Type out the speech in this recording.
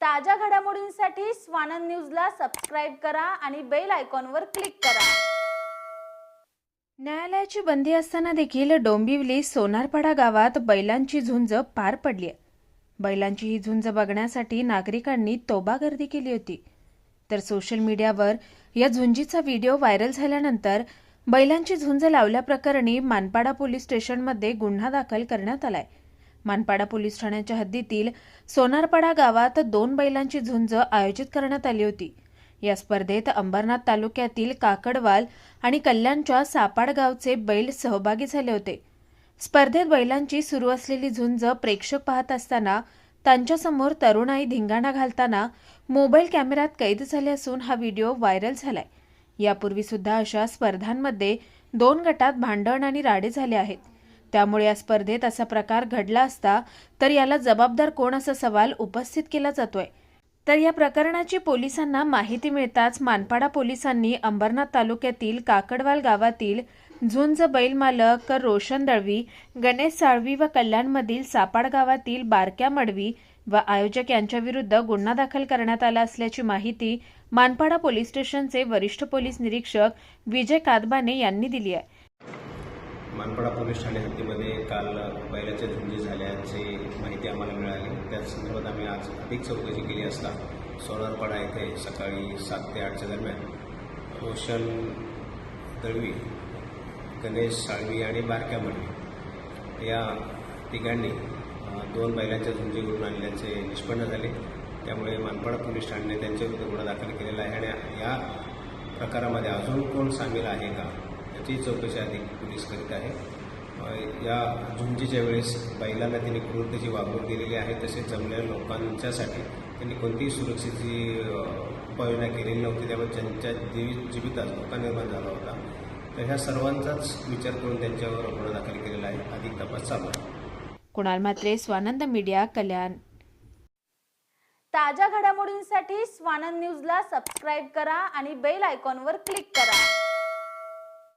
ताज्या घडामोडींसाठी स्वानंद न्यूजला सबस्क्राईब करा आणि बेल आयकॉनवर क्लिक करा. न्यायालयाची बंदी असताना देखील डोंबिवली सोनारपाडा गावात बैलांची झुंज पार पडली आहे. बैलांची ही झुंज बघण्यासाठी नागरिकांनी तोबा गर्दी केली होती. तर सोशल मीडियावर या झुंजीचा व्हिडिओ व्हायरल झाल्यानंतर बैलांची झुंज लावल्याप्रकरणी मानपाडा पोलीस स्टेशनमध्ये गुन्हा दाखल करण्यात आलाय. मानपाडा पोलीस ठाण्याच्या हद्दीतील सोनारपाडा गावात दोन बैलांची झुंज आयोजित करण्यात आली होती. या स्पर्धेत अंबरनाथ तालुक्यातील काकडवाल आणि कल्याणच्या सापाड गावचे बैल सहभागी झाले होते. स्पर्धेत बैलांची सुरू असलेली झुंज प्रेक्षक पाहत असताना त्यांच्यासमोर तरुणाई धिंगाणा घालताना मोबाईल कॅमेऱ्यात कैद झाले असून हा व्हिडिओ व्हायरल झालाय. यापूर्वी सुद्धा अशा स्पर्धांमध्ये दोन गटात भांडण आणि राडे झाले आहेत. त्यामुळे या स्पर्धेत असा प्रकार घडला असता तर याला जबाबदार कोण असा सवाल उपस्थित केला जातोय? तर या प्रकरणाची पोलिसांना माहिती मिळताच मानपाडा पोलिसांनी अंबरनाथ तालुक्यातील काकडवाल गावातील झुंज बैल मालक रोशन दळवी गणेश साळवी व कल्याणमधील सापाड गावातील बारक्या मडवी व आयोजक यांच्याविरुद्ध गुन्हा दाखल करण्यात आला असल्याची माहिती मानपाडा पोलीस स्टेशनचे वरिष्ठ पोलीस निरीक्षक विजय कादबाने यांनी दिली आहे. मानपाडा पोलीस ठाणे हद्दीमध्ये काल बैलाच्या झुंजी झाल्याची माहिती आम्हाला मिळाली. त्याच संदर्भात आम्ही आज अधिक चौकशी केली असता सोनारपाडा येथे सकाळी सात ते आठच्या दरम्यान रोशन दळवी गणेश साळवी आणि बारक्या मडवी या तिघांनी दोन बैलांच्या झुंजी घडून आणल्याचे निष्पन्न झाले. त्यामुळे मानपाडा पोलीस ठाण्याने त्यांच्याविरुद्ध गुन्हा दाखल केलेला आहे आणि या प्रकारामध्ये अजून कोण सामील आहे का? याची चौकशी अधिक पोलीस करीत आहे. या झुंजीच्या वेळेस बैलांना त्यांनी क्रूरतेची वागणूक दिलेली आहे. तसेच जमलेल्या लोकांच्यासाठी त्यांनी कोणतीही सुरक्षेची उपाययोजना केलेली नव्हती. त्यामुळे त्यांच्या जीवित जीवितात धोका निर्माण झाला होता. तर ह्या सर्वांचाच विचार करून त्यांच्यावर गुन्हा दाखल केलेला आहे. अधिक तपास चालू आहे. कुणाल म्हात्रे स्वानंद मीडिया कल्याण. ताज्या घडामोडींसाठी स्वानंद न्यूजला सबस्क्राईब करा आणि बेल आयकॉनवर क्लिक करा.